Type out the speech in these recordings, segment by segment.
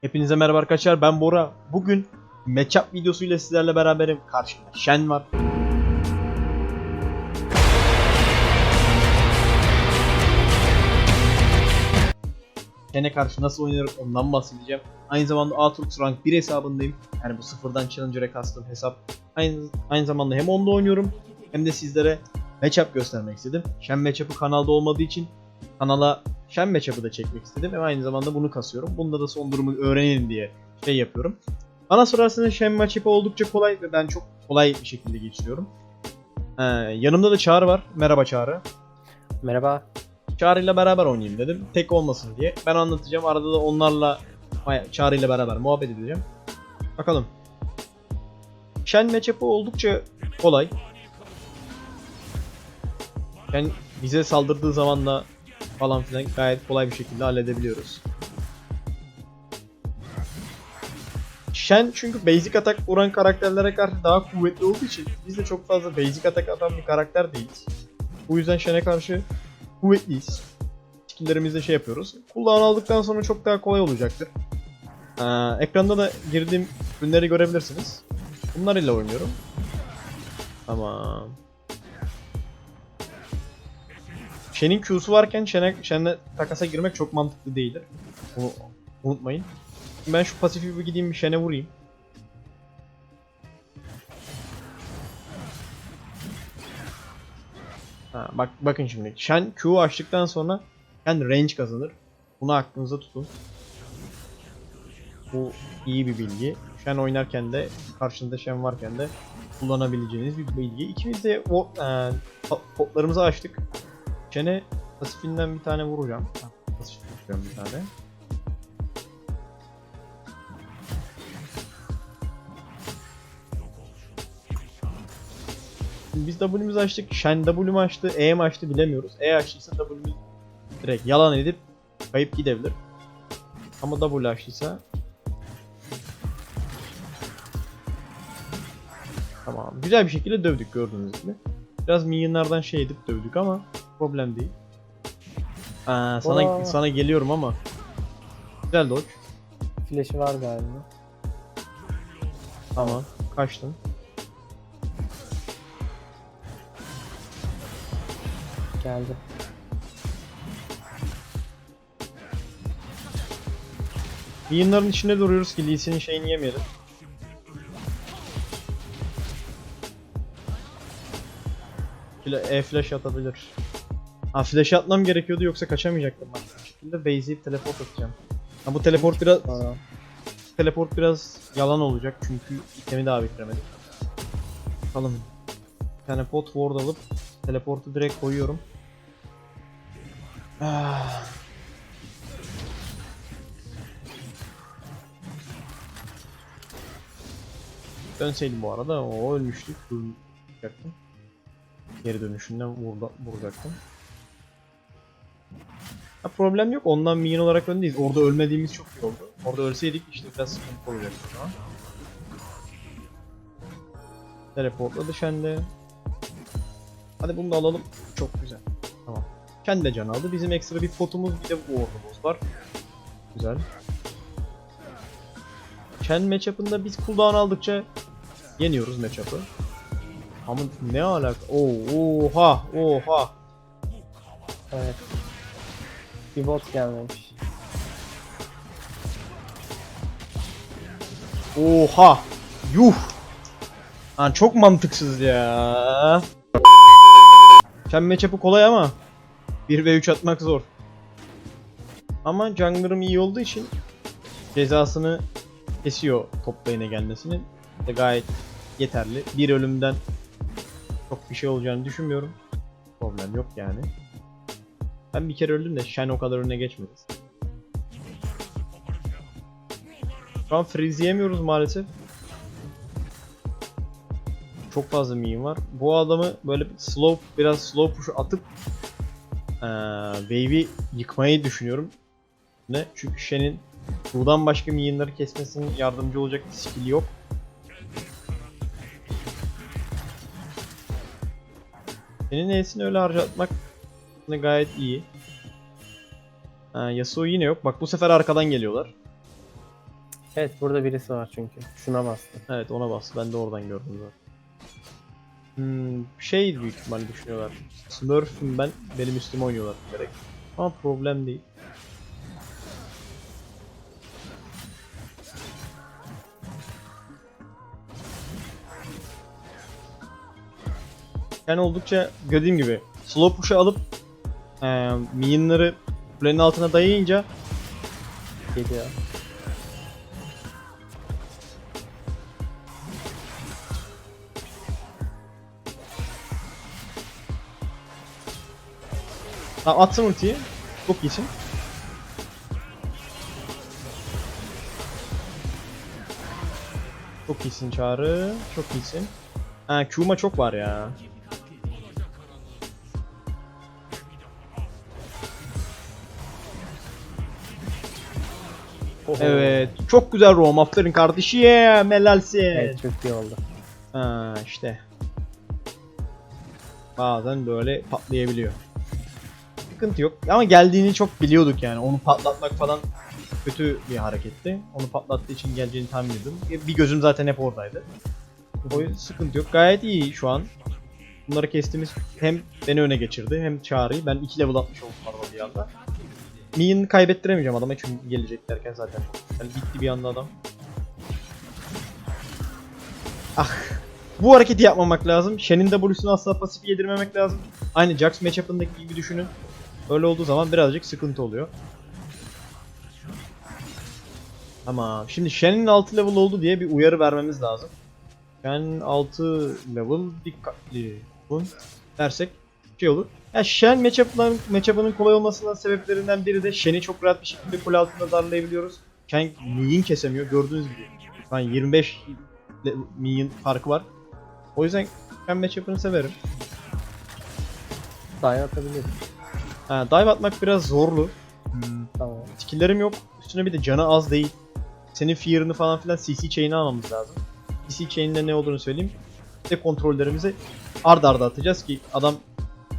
Hepinize merhaba arkadaşlar ben Bora. Bugün matchup videosuyla sizlerle beraberim. Karşımda Shen var. Shen'e karşı nasıl oynarım ondan bahsedeceğim. Aynı zamanda Aatrox Rank 1 hesabındayım. Yani bu sıfırdan Challenger'e kastım hesap. Aynı, aynı zamanda hem onda oynuyorum hem de sizlere matchup göstermek istedim. Shen matchup'ı kanalda olmadığı için kanala Shen matchup'ı da çekmek istedim. Hem aynı zamanda bunu kasıyorum. Bunda da son durumu öğrenelim diye şey yapıyorum. Bana sorarsanız Shen matchup'ı oldukça kolay ve ben çok kolay bir şekilde geçiriyorum. Ee, yanımda da Çağrı var. Merhaba Çağrı. Merhaba. Çağrı ile beraber oynayayım dedim. Tek olmasın diye. Ben anlatacağım. Arada da onlarla Çağrı ile beraber muhabbet edeceğim. Bakalım. Shen matchup'ı oldukça kolay. Shen bize saldırdığı zaman da falan filan gayet kolay bir şekilde halledebiliyoruz. Shen çünkü basic atak vuran karakterlere karşı daha kuvvetli olduğu için biz de çok fazla basic atak atan bir karakter değiliz. Bu yüzden Shen'e karşı kuvvetliyiz. Skill'lerimizde şey yapıyoruz. Cooldown aldıktan sonra çok daha kolay olacaktır. Ee, ekranda da girdiğim ürünleri görebilirsiniz. Bunlar ile oynuyorum. Tamam. Shen'in Q'su varken Shen'e, Shen'le takasa girmek çok mantıklı değildir. Bunu unutmayın. Ben şu pasifi bir gideyim bir Shen'e vurayım. Ha, bak bakın şimdi. Shen Q açtıktan sonra Shen range kazanır. Bunu aklınızda tutun. Bu iyi bir bilgi. Shen oynarken de karşında Shen varken de kullanabileceğiniz bir bilgi. İkimiz de o e, po- potlarımızı açtık. Shen'e pasifinden bir tane vuracağım. Pasif vuracağım bir tane. Biz W'mizi açtık. Shen W mu açtı, E mi açtı bilemiyoruz. E açtıysa W'miz direkt yalan edip kayıp gidebilir. Ama W açtıysa Tamam. Güzel bir şekilde dövdük gördüğünüz gibi. Biraz minyonlardan şey edip dövdük ama problem değil. Aa, sana Aa. sana geliyorum ama. Güzel dodge. Flash'ı var galiba. Tamam. Kaçtın. Geldi. Minyonların içinde duruyoruz ki Lee Sin'in şeyini yemeyelim. E flash atabilir. Ha flash atmam gerekiyordu yoksa kaçamayacaktım ben. Bu şekilde base'leyip teleport atacağım. Ha bu teleport biraz Sonra. teleport biraz yalan olacak çünkü itemi daha bitiremedik. Bakalım. Bir tane pot ward alıp teleportu direkt koyuyorum. Ah. Dönseydim bu arada o ölmüştük. Vuracaktım. Geri dönüşünden vurda, vuracaktım. Ha, problem yok. Ondan minyon olarak öndeyiz. Orada ölmediğimiz çok iyi oldu. Orada ölseydik işte biraz sıkıntı olacaktı şu an. Teleportladı Shen'de. Hadi bunu da alalım. Çok güzel. Tamam. Shen de can aldı. Bizim ekstra bir potumuz bir de bu ordumuz var. Güzel. Shen matchup'ında biz cooldown aldıkça yeniyoruz matchup'ı. Ama ne alaka? Oo, oha, oha. Evet. Bir bot gelmemiş. Oha! Yuh! Lan çok mantıksız ya. Shen matchup'ı kolay ama 1 ve 3 atmak zor. Ama jungler'ım iyi olduğu için cezasını kesiyor top lane'e gelmesinin. De gayet yeterli. Bir ölümden çok bir şey olacağını düşünmüyorum. Problem yok yani. Ben bir kere öldüm de Shen o kadar önüne geçmedi. Şu an freezeyemiyoruz maalesef. Çok fazla minion var. Bu adamı böyle slow biraz slow push atıp wave'i yıkmayı düşünüyorum. Ne? Çünkü Shen'in buradan başka minyonları kesmesinin yardımcı olacak bir skill yok. Senin E'sini öyle harcatmak ne gayet iyi. Ha, Yasuo yine yok. Bak bu sefer arkadan geliyorlar. Evet burada birisi var çünkü. Şuna bastı. Evet ona bas. Ben de oradan gördüm zaten. Hmm, şey büyük ihtimalle düşünüyorlar. Smurf'üm ben. Benim üstüme oynuyorlar gerek. Ama problem değil. Yani oldukça dediğim gibi slow push'u alıp eee minion'ları kulenin altına dayayınca Geliyor. Tamam atsın ultiyi. Çok iyisin. Çok iyisin Çağrı. Çok iyisin. Ha Q'ma çok var ya. Oho. Evet. Çok güzel roam. Aferin kardeşim. Helalsin. Evet çok iyi oldu. Ha işte. Bazen böyle patlayabiliyor. Sıkıntı yok. Ama geldiğini çok biliyorduk yani. Onu patlatmak falan kötü bir hareketti. Onu patlattığı için geleceğini tahmin ediyordum. Bir gözüm zaten hep oradaydı. O yüzden sıkıntı yok. Gayet iyi şu an. Bunları kestiğimiz hem beni öne geçirdi hem Çağrı'yı. Ben 2 level atmış oldum arada bir anda. Minion kaybettiremeyeceğim adama çünkü gelecek derken zaten. Yani bitti bir anda adam. Ah. Bu hareketi yapmamak lazım. Shen'in W'sunu asla pasif yedirmemek lazım. Aynı Jax matchup'ındaki gibi düşünün. Öyle olduğu zaman birazcık sıkıntı oluyor. Tamam. Şimdi Shen'in 6 level oldu diye bir uyarı vermemiz lazım. Shen 6 level dikkatli olun dersek şey olur. Ya Shen matchup'ların matchup'ının kolay olmasının sebeplerinden biri de Shen'i çok rahat bir şekilde kule altında darlayabiliyoruz. Shen minyon kesemiyor gördüğünüz gibi. An 25 le- minyon farkı var. O yüzden Shen matchup'ını severim. Dayan atabilirim. Ha, dive atmak biraz zorlu. Hmm, Tamam. skill'lerim yok. Üstüne bir de canı az değil. Senin fear'ını falan filan CC chain'e almamız lazım. CC chain'de ne olduğunu söyleyeyim. Bir de kontrollerimizi ard arda atacağız ki adam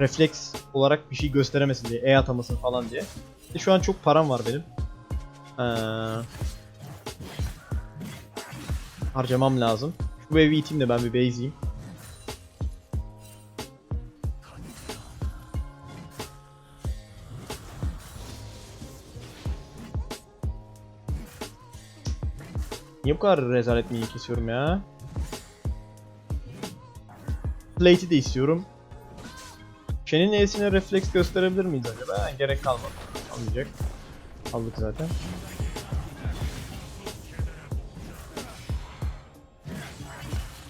refleks olarak bir şey gösteremesin diye, E atamasın falan diye. İşte şu an çok param var benim. Ee, harcamam lazım. Şu evi iteyim de ben bir base'iyim. Niye bu kadar rezalet minyon kesiyorum ya? Plate'i de istiyorum. Shen'in E'sine refleks gösterebilir miyiz acaba? Ha, gerek kalmadı. Almayacak. Aldık zaten.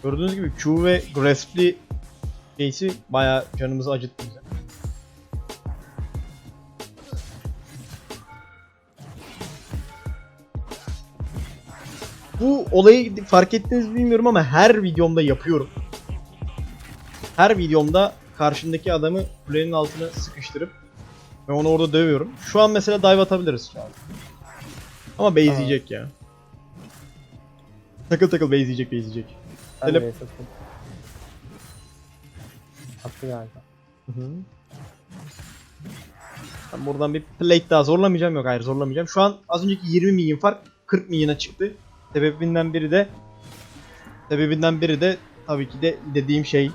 Gördüğünüz gibi Q ve Grasp'li şeysi bayağı canımızı acıttı bize. Bu olayı fark ettiniz mi bilmiyorum ama her videomda yapıyorum. Her videomda karşımdaki adamı kulenin altına sıkıştırıp ve onu orada dövüyorum. Şu an mesela dive atabiliriz şu an. Ama base Aa. yiyecek ya. Takıl takıl base yiyecek base yiyecek. Ben Tele-. Attı galiba. Hı hı. Ben buradan bir plate daha zorlamayacağım yok hayır zorlamayacağım. Şu an az önceki 20 milyon fark 40 milyona çıktı. Sebebinden biri de sebebinden biri de tabii ki de dediğim şey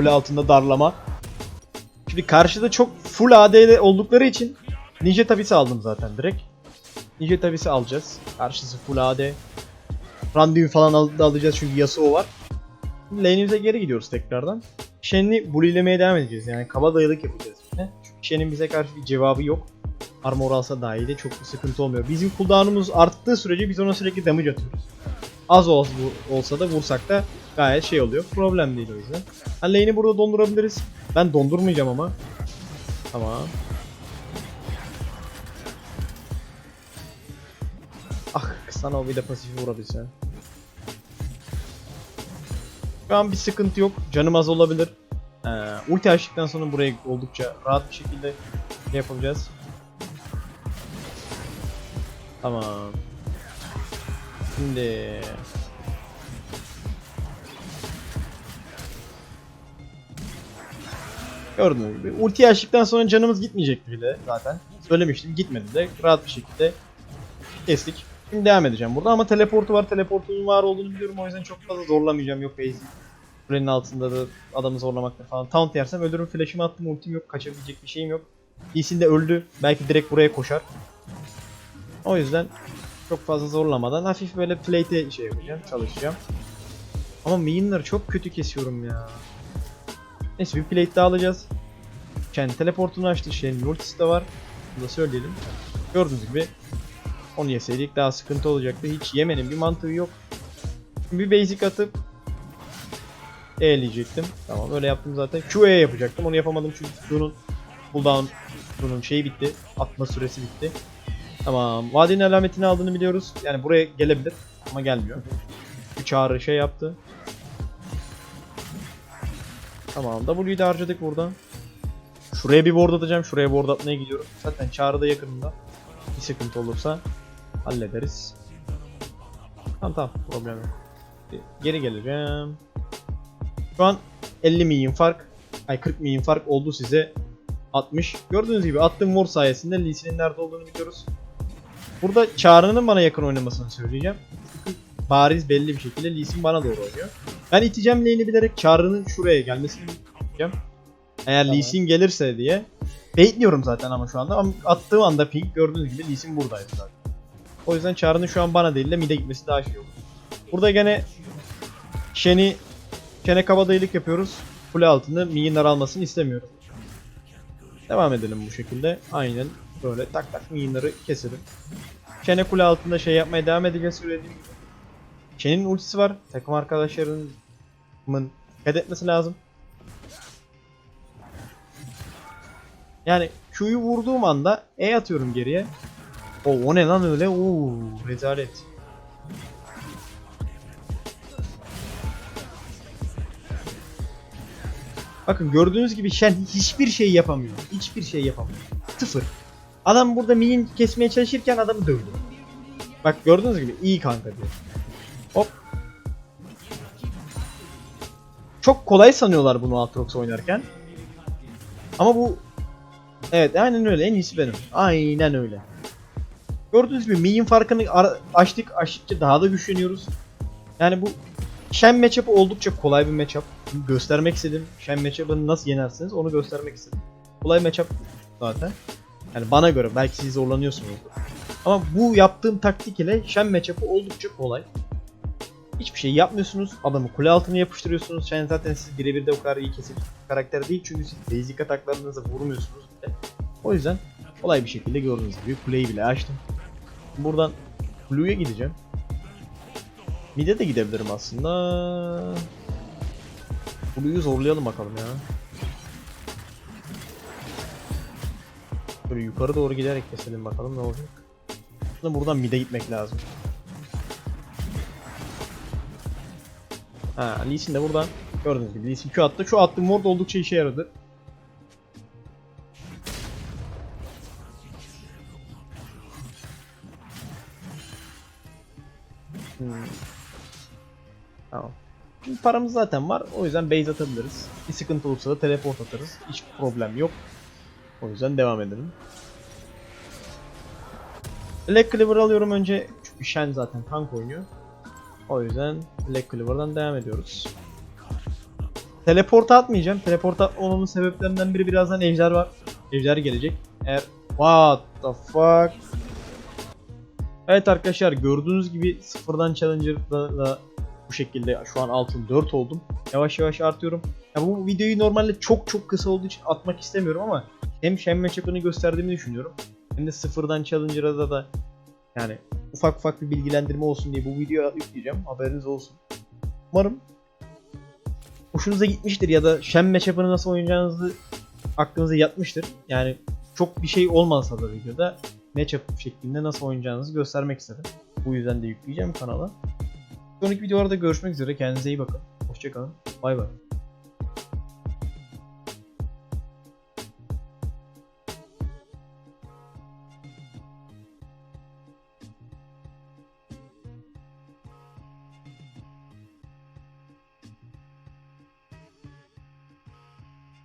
kule altında darlama. Şimdi karşıda çok full AD'de oldukları için Ninja tabisi aldım zaten direkt. Ninja tabisi alacağız. Karşısı full AD. Randuin falan al- alacağız çünkü Yasuo var. Lane'imize geri gidiyoruz tekrardan. Shen'i bullylemeye devam edeceğiz yani kaba dayalık yapacağız yine. Çünkü Shen'in bize karşı bir cevabı yok. Armor alsa dahi de çok sıkıntı olmuyor. Bizim cooldown'umuz arttığı sürece biz ona sürekli damage atıyoruz. Az olsa, olsa da vursak da gayet şey oluyor. Problem değil o yüzden. Ha, lane'i burada dondurabiliriz. Ben dondurmayacağım ama. Tamam. Ah sana o bir de pasifi vurabilse. Şu an bir sıkıntı yok. Canım az olabilir. Ee, ulti açtıktan sonra burayı oldukça rahat bir şekilde şey yapacağız. Tamam. Şimdi Gördüğünüz gibi ulti açtıktan sonra canımız gitmeyecek bile zaten. Söylemiştim gitmedi de rahat bir şekilde kestik. Şimdi devam edeceğim burada ama teleportu var. Teleportunun var olduğunu biliyorum o yüzden çok fazla zorlamayacağım. Yok basic. Kulenin altında da adamı zorlamakta falan. Taunt yersem ölürüm. Flash'ımı attım. Ultim yok. Kaçabilecek bir şeyim yok. Lee Sin de öldü. Belki direkt buraya koşar. O yüzden çok fazla zorlamadan hafif böyle plate'e şey yapacağım. Çalışacağım. Ama minion'ları çok kötü kesiyorum ya. Neyse bir plate daha alacağız. Kendi teleportunu açtı. Şeyin ultisi de var. Bunu da söyleyelim. Gördüğünüz gibi onu yeseydik daha sıkıntı olacaktı. Hiç yemenin bir mantığı yok. Bir basic atıp E'leyecektim. Tamam öyle yaptım zaten. QE yapacaktım. Onu yapamadım çünkü Q'nun cooldown Q'nun şeyi bitti. Atma süresi bitti. Tamam. Vadinin alametini aldığını biliyoruz. Yani buraya gelebilir ama gelmiyor. Bir çağrı şey yaptı. Tamam. W'yu da harcadık buradan. Şuraya bir ward atacağım. Şuraya ward atmaya gidiyorum. Zaten çağrı da yakınında. Bir sıkıntı olursa hallederiz. Tamam tamam. Problem yok. Geri geleceğim. Şu an 50 milyon fark. Ay 40 milyon fark oldu size. 60. Gördüğünüz gibi attığım ward sayesinde Lee Sin'in nerede olduğunu biliyoruz. Burada Çağrı'nın bana yakın oynamasını söyleyeceğim. Çünkü bariz belli bir şekilde Lee Sin bana doğru oynuyor. Ben iteceğim lane'i bilerek Çağrı'nın şuraya gelmesini bekleyeceğim. Eğer Tamam. Lee Sin gelirse diye. Baitliyorum zaten ama şu anda. Ama attığım anda ping gördüğünüz gibi Lee Sin buradaydı zaten. O yüzden Çağrı'nın şu an bana değil de mid'e gitmesi daha şey olur. Burada gene Shen'i Shen'e kabadayılık yapıyoruz. Kule altında minyonlar almasını istemiyorum. Devam edelim bu şekilde. Aynen böyle tak tak minyonları keselim. Shen'e kule altında şey yapmaya devam edeceğiz söylediğim gibi. Shen'in ultisi var. Takım arkadaşlarımın dikkat etmesi lazım. Yani Q'yu vurduğum anda E atıyorum geriye. O, o ne lan öyle? Oo, rezalet. Bakın gördüğünüz gibi Shen hiçbir şey yapamıyor. Hiçbir şey yapamıyor. Sıfır. Adam burada minyon kesmeye çalışırken adamı dövdü. Bak gördüğünüz gibi iyi kanka diyor. Hop. Çok kolay sanıyorlar bunu Aatrox oynarken. Ama bu Evet aynen öyle en iyisi benim. Aynen öyle. Gördüğünüz gibi minyon farkını açtık açtıkça daha da güçleniyoruz. Yani bu Shen matchup'ı oldukça kolay bir matchup. Göstermek istedim. Shen matchup'ını nasıl yenersiniz onu göstermek istedim. Kolay matchup zaten. Yani bana göre belki siz zorlanıyorsunuz. Ama bu yaptığım taktik ile Shen matchup'ı oldukça kolay. Hiçbir şey yapmıyorsunuz. Adamı kule altına yapıştırıyorsunuz. Shen zaten siz birebir de o kadar iyi kesip karakter değil. Çünkü siz basic ataklarınızı vurmuyorsunuz bile. O yüzden kolay bir şekilde gördüğünüz gibi kuleyi bile açtım. Buradan Blue'ya gideceğim. Mid'e de gidebilirim aslında. Blue'yu zorlayalım bakalım ya. Böyle yukarı doğru giderek keselim bakalım ne olacak. Aslında buradan mid'e gitmek lazım. Ha, Lee de buradan gördüğünüz gibi Lee Sin Q attı. Şu attığım ward oldukça işe yaradı. Hmm. Tamam. Paramız zaten var. O yüzden base atabiliriz. Bir sıkıntı olursa da teleport atarız. Hiç problem yok. O yüzden devam edelim. Black Cleaver alıyorum önce. Çünkü Shen zaten tank oynuyor. O yüzden Black Cleaver'dan devam ediyoruz. Teleport atmayacağım. Teleport atmamamın sebeplerinden biri birazdan ejder var. Ejder gelecek. Eğer What the fuck? Evet arkadaşlar gördüğünüz gibi sıfırdan Challenger'da bu şekilde şu an altın 4 oldum. Yavaş yavaş artıyorum. Ya bu videoyu normalde çok çok kısa olduğu için atmak istemiyorum ama hem matchup'ını gösterdiğimi düşünüyorum. Hem de sıfırdan Challenger'da da yani ufak ufak bir bilgilendirme olsun diye bu videoya yükleyeceğim. Haberiniz olsun. Umarım hoşunuza gitmiştir ya da Shen matchup'ını nasıl oynayacağınızı aklınıza yatmıştır. Yani çok bir şey olmasa da videoda matchup şeklinde nasıl oynayacağınızı göstermek istedim. Bu yüzden de yükleyeceğim kanala. Sonraki videolarda görüşmek üzere. Kendinize iyi bakın. Hoşçakalın. Bay bay.